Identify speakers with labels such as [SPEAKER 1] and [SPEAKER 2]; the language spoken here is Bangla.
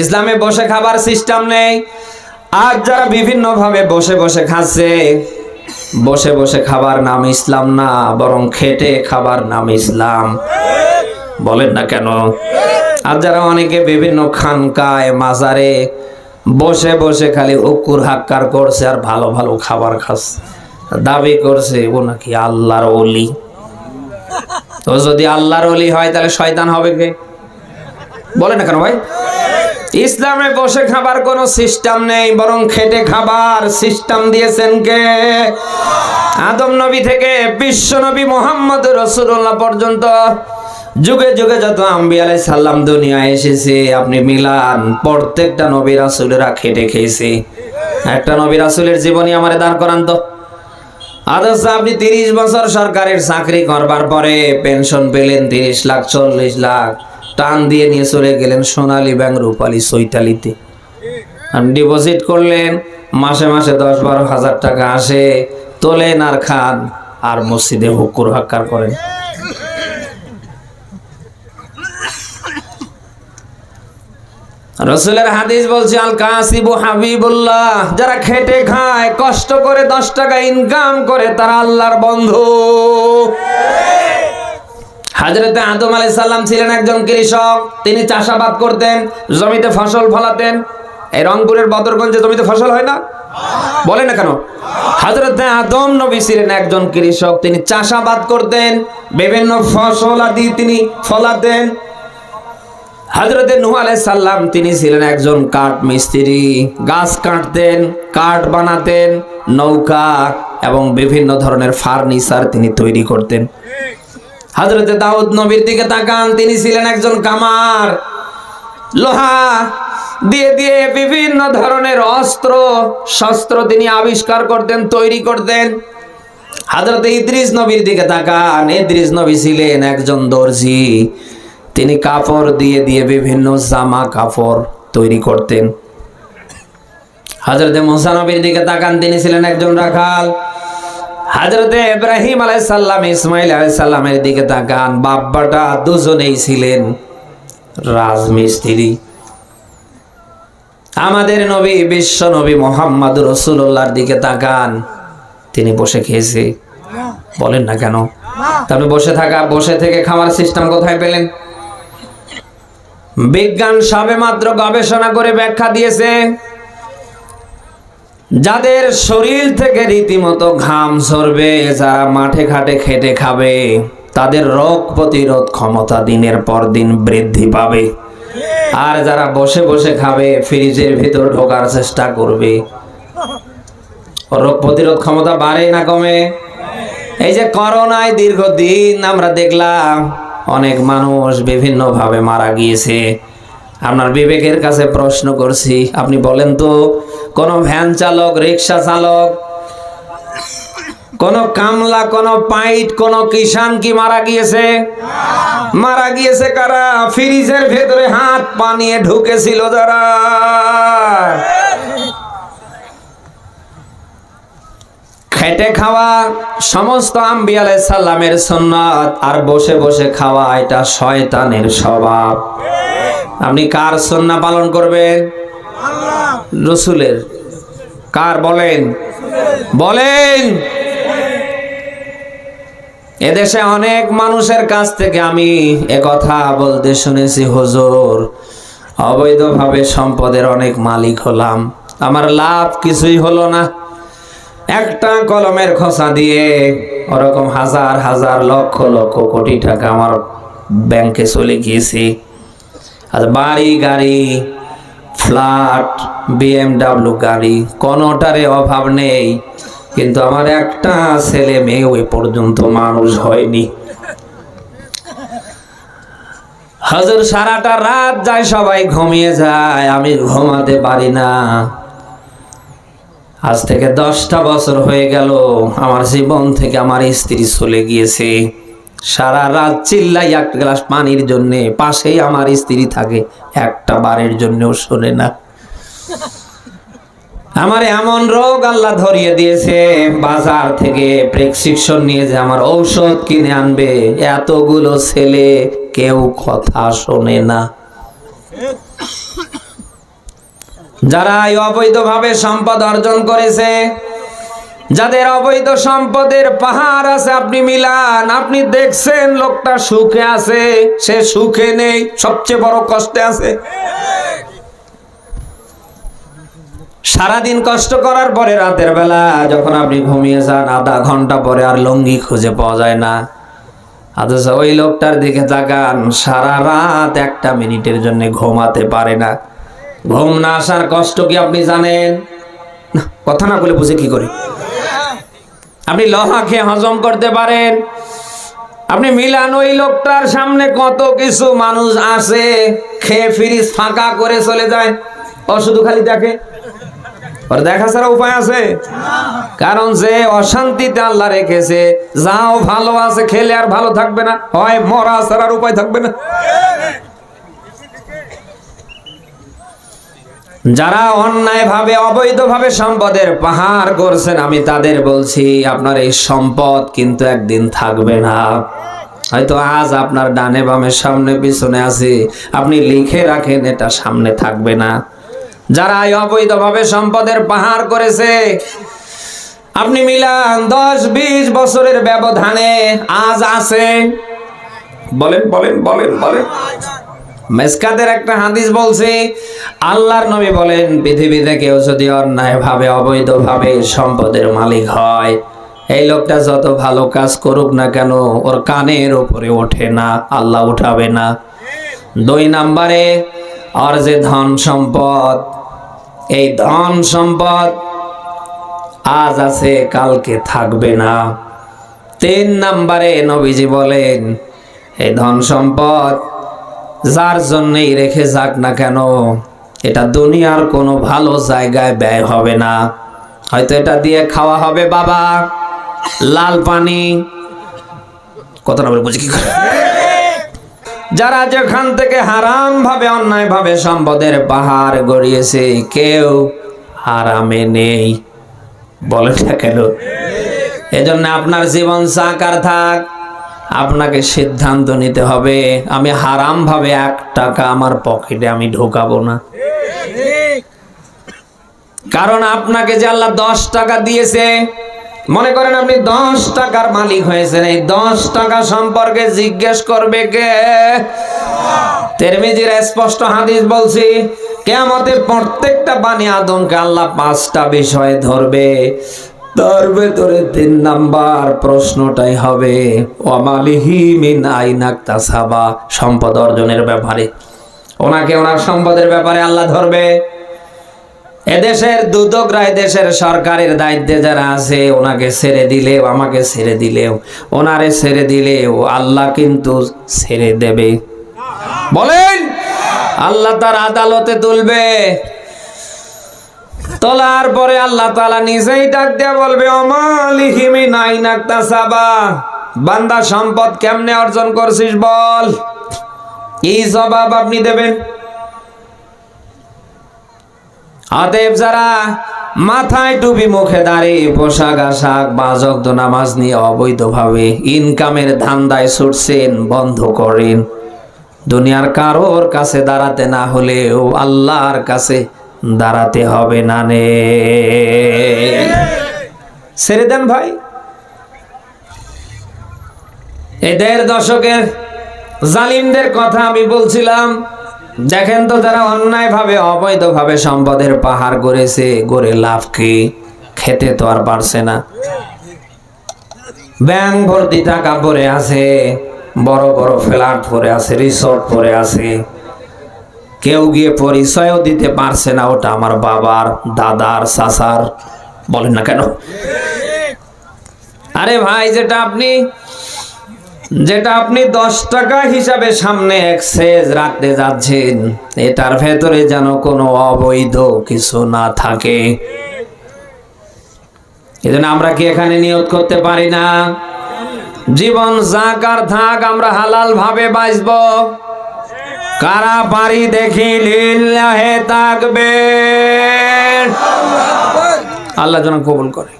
[SPEAKER 1] ইসলামে বসে খাবার সিস্টেম নেই। আজ যারা বিভিন্ন ভাবে বসে বসে খাচ্ছে, বসে বসে খাবার নাম ইসলাম না, বরং খেটে খাবার নাম ইসলাম। বলেন না কেন? আর যারা অনেকে বিভিন্ন খানকায়, মাজারে বসে বসে খালি উকুর হাক্কার করছে আর ভালো ভালো খাবার খাচ্ছে। দাবি করছে, ও নাকি আল্লাহর অলি তো যদি আল্লাহর অলি হয়, তাহলে শয়তান হবে কে? বলে না কেন ভাই? ইসলামে বসে খাবার কোনো সিস্টেম নেই, বরং খেটে খাবার সিস্টেম দিয়েছেন কে? আদম নবী থেকে বিশ্ব নবী মোহাম্মদ রসুল্লাহ পর্যন্ত যুগে যুগে যত আম্বি আলাই সাল্লাম দুনিয়ায় এসেছে, আপনি মিলান, প্রত্যেকটা নবী রাসুলেরা খেটে খেয়েছে। একটা নবী রাসুলের জীবনী আমার দাঁড় করান তো। আদর্শ আপনি তিরিশ বছর সরকারের চাকরি করবার পরে পেনশন পেলেন তিরিশ লাখ, চল্লিশ লাখ। টান দিয়ে নিয়ে চলে গেলেন সোনালী ব্যাংক, রূপালী চৈতালিতে। ডিপোজিট করলেন, মাসে মাসে দশ বারো হাজার টাকা আসে, তোলেন আর খান, আর মসজিদে হুকুর হাক্কার করেন। রসুলের হাদিস বলছে, আল কাসিবু হাবিবুল্লাহ, যারা খেটে খায়, কষ্ট করে দশ টাকা ইনকাম করে, তারা আল্লাহর বন্ধু। হাজরতে আদম আলাই সাল্লাম ছিলেন একজন কৃষক। তিনি চাষাবাদ করতেন, জমিতে ফসল ফলাতেন। এই রংপুরের বদরগঞ্জে জমিতে ফসল হয় না? বলে না কেন? হাজরতে আদম নবী ছিলেন একজন কৃষক। তিনি চাষাবাদ করতেন, বিভিন্ন ফসল আদি তিনি ফলাতেন। হজরতে নুহ সাল্লাম তিনি ছিলেন একজন কাঠ মিস্ত্রি। গাছ কাটতেন, কাঠ বানাতেন, নৌকা এবং বিভিন্ন ধরনের ফার্নিচার তিনি তৈরি করতেন। হজরতে দাউদ নবীর দিকে তাকান, তিনি ছিলেন একজন কামার। লোহা দিয়ে দিয়ে বিভিন্ন ধরনের অস্ত্র, শস্ত্র তিনি আবিষ্কার করতেন, তৈরি করতেন। হাজরতে ইদ্রিস নবীর দিকে তাকান, ইদ্রিস নবী ছিলেন একজন দর্জি। তিনি কাপড় দিয়ে দিয়ে বিভিন্ন জামা কাপড় তৈরি করতেন। হাজরতে মোসানবীর দিকে তাকান, তিনি ছিলেন একজন রাখাল। হাজরতে ইব্রাহিম আলাইসাল্লাম ইসমাইল আলাইসাল্লামের দিকে তাকান। বাব্বাটা দুজনেই ছিলেন রাজমিস্ত্রি। আমাদের নবী, বিশ্ব নবী মোহাম্মদ রসুল্লাহর দিকে তাকান। তিনি বসে খেয়েছে। বলেন না কেন? তবে বসে থাকা, বসে থেকে খাওয়ার সিস্টেম কোথায় পেলেন? বিজ্ঞান সবে মাত্র গবেষণা করে ব্যাখ্যা দিয়েছে। যাদের শরীর থেকে রীতিমতো ঘাম ঝরবে যারা মাঠে ঘাটে খেটে খাবে, তাদের রোগ প্রতিরোধ ক্ষমতা দিনের পর দিন বৃদ্ধি পাবে। আর যারা বসে বসে খাবে, ফ্রিজের ভিতর ঢোকার চেষ্টা করবে। রোগ প্রতিরোধ ক্ষমতা বাড়ে না কমে? এই যে করোনায় দীর্ঘদিন আমরা দেখলাম, অনেক মানুষ বিভিন্নভাবে মারা গিয়েছে। আপনার বিবেকের কাছে প্রশ্ন করছি। আপনি বলেন তো, কোন ভ্যান চালক, রিক্সা চালক, কোন কামলা, কোন পাইট, কোন কিষান কি মারা গিয়েছে? মারা গিয়েছে কারা? ফ্রিজের ভেতরে হাত পানিয়ে ঢুকেছিল যারা। খেটে খাওয়া সমস্ত আম্বি সাল্লামের সুন্নাত, আর বসে বসে খাওয়া এটা শয়তানের স্বভাব। আপনি কার সন্না পালন করবেন? রসুলের। কার বলেন? বলেন। এদেশে অনেক মানুষের কাছ থেকে আমি কথা বলতে শুনেছি হুজুর। অবৈধভাবে সম্পদের অনেক মালিক হলাম। আমার লাভ কিছুই হলো না। একটা কলমের খোসা দিয়ে ওরকম হাজার হাজার লক্ষ লক্ষ কোটি টাকা আমার ব্যাংকে চলে গিয়েছে। আর বাড়ি, গাড়ি, ফ্ল্যাট বিএমডাব্লিউ গাড়ি কোনোটারে অভাব নেই। কিন্তু আমার একটা ছেলে মেয়ে ওই পর্যন্ত মানুষ হয়নি। হজুর সারাটা রাত যায়, সবাই ঘুমিয়ে যায়, আমি ঘুমাতে পারি না। আজ থেকে দশটা বছর হয়ে গেল, আমার জীবন থেকে আমার স্ত্রী চলে গিয়েছে। সারা রাত চিল্লাই এক গ্লাস পানির জন্য পাশেই আমার স্ত্রী থাকে। একটা বারের জন্যও শোনে না। আমার এমন রোগ আল্লাহ ধরিয়ে দিয়েছে, বাজার থেকে প্রেসক্রিপশন নিয়ে যে আমার ঔষধ কিনে আনবে। এতগুলো ছেলে কেউ কথা শোনে না। যারা এই অবৈধভাবে সম্পদ অর্জন করেছে যাদের অবৈধ সম্পদের পাহাড় আছে, আপনি মিলান। আপনি দেখছেন, লোকটা সুখে আছে, সে সুখে নেই, সবচেয়ে বড় কষ্টে আছে। সারাদিন কষ্ট করার পরে রাতের বেলা যখন আপনি ঘুমিয়ে যান, আধা ঘণ্টা পরে আর লঙ্গি খুঁজে পাওয়া যায় না। অথচ ওই লোকটার দিকে তাকান, সারা রাত একটা মিনিটের জন্য ঘুমাতে পারে না। ঘুম না আসার কষ্ট কি আপনি জানেন? কথা না বলে বুঝে কি করে? আপনি লহা খেয়ে হজম করতে পারেন। আপনি মিলান ওই লোকটার সামনে কত কিছু মানুষ আসে, খেয়ে ফ্রিজ ফাঁকা করে চলে যায়। ও শুধু খালি দেখে? ওর দেখা ছাড়া উপায় আছে? কারণ যে অশান্তিতে আল্লাহ রেখেছে, যাও ভালো আছে, খেলে আর ভালো থাকবে না। হয় মরা ছাড়া আর উপায় থাকবে না। যারা অন্যায়ভাবে, অবৈধভাবে সম্পদের পাহাড় করছেন আমি তাদের বলছি, আপনার এই সম্পদ কিন্তু একদিন থাকবে না। হয়তো আজ আপনার ডানে বামে সামনে পিছনে আছে, আপনি লিখে রাখেন, এটা সামনে থাকবে না। যারা এই অবৈধভাবে সম্পদের পাহাড় করেছে, আপনি মিলান দশ বিশ বছরের ব্যবধানে আজ আছে। বলেন বলেন বলেন বলেন। মেসকাদের একটা হাদিস বলছে, আল্লাহর নবী বলেন, পৃথিবীতে কেউ যদি অন্যায় ভাবে অবৈধ ভাবে সম্পদের মালিক হয়, এই লোকটা যত ভালো কাজ করুক না কেন, ওর কানের উপরে ওঠে না, আল্লাহ উঠাবে না। দুই নাম্বারে আর যে ধন সম্পদ, এই ধন সম্পদ আজ আছে, কালকে থাকবে না। তিন নাম্বারে নবীজি বলেন, এই ধন সম্পদ যার জন্যই রেখে যাক না কেন, এটা দুনিয়ার কোনো ভালো জায়গায় ব্যয় হবে না। হয়তো এটা দিয়ে খাওয়া হবে, বাবা। লাল পানি। কত না বলে বুঝি কি করে? যারা যেখান থেকে হারাম ভাবে অন্যায় ভাবে সম্পদের পাহাড় গড়িয়েছে, কেউ হারামে নেই। বলেন না কেন? এজন্য আপনার জীবন সাকার থাক। আপনাকে সিদ্ধান্ত নিতে হবে। আমি হারাম ভাবে এক টাকা আমার পকেটে আমি ঢোকাবো না। কারণ আপনাকে যে আল্লাহ দশ টাকা দিয়েছে, মনে করেন আপনি দশ টাকার মালিক হয়েছেন, এই দশ টাকা সম্পর্কে জিজ্ঞেস করবে কে? তেরমিজির স্পষ্ট হাদিস বলছি কেমতে প্রত্যেকটা বাণী আদমকে আল্লাহ পাঁচটা বিষয়ে ধরবে। তার ভেতরে তিন নাম্বার প্রশ্নটাই হবে, ওয়ামালিহি মিন আইনাক তাসাবা সম্পদ অর্জনের ব্যাপারে। ওনাকে ওনার সম্পদের ব্যাপারে আল্লাহ ধরবে। এদেশের দুদকরা দেশের সরকারের দায়িত্বে যারা আছে, ওনাকে ছেড়ে দিলেও, আমাকে ছেড়ে দিলেও, ওনারে ছেড়ে দিলেও আল্লাহ কিন্তু ছেড়ে দেবে। বলেন, আল্লাহ তার আদালতে তুলবে। তোলার পরে আল্লাহ তালা নিজেই ডাক দিয়ে বলবে অমালিহিমি নাই নাকতাসাবা, বান্দা সম্পদ কেমনে অর্জন করছিস বল? কি জবাব আপনি দেবেন। অতএব যারা মাথায় টুপি, মুখে দাঁড়িয়ে পোশাক, আশাক, বাজক, নামাজ নিয়ে অবৈধভাবে ইনকামের ধান্দায় ছুটছেন, বন্ধ করেন। দুনিয়ার কারোর কাছে দাঁড়াতে না হলেও আল্লাহর কাছে দাঁড়াতে হবে না নে। ছেড়ে দেন ভাই। এই দেড় দশকের জালিমদের কথা আমি বলছিলাম। দেখেন তো যারা অন্যায় ভাবে অবৈধ ভাবে সম্পদের পাহাড় গড়েছে, গড়ে লাভ কি? খেতে তো আর পারছে না। ব্যাংক ভর্তি টাকা পরে আছে, বড় বড় ফ্ল্যাট পরে আছে, রিসোর্ট পরে আছে। কেউ গিয়ে পরিচয়ও দিতে পারছে না ওটা আমার বাবার, দাদার, চাচার। বলেন না কেন? আরে ভাই, যেটা আপনি যেটা আপনি দশ টাকা হিসাবে সামনে এক্সেস রাখতে যাচ্ছেন, এটার ভেতরে যেন কোনো অবৈধ কিছু না থাকে। এজন্য আমরা কি এখানে নিয়োগ করতে পারি না? জীবন যাকার থাক, আমরা হালাল ভাবে বাঁচব। কারা পারি দেখি লিল্লাহে তাকবে আল্লাহ যেন কবুল করে।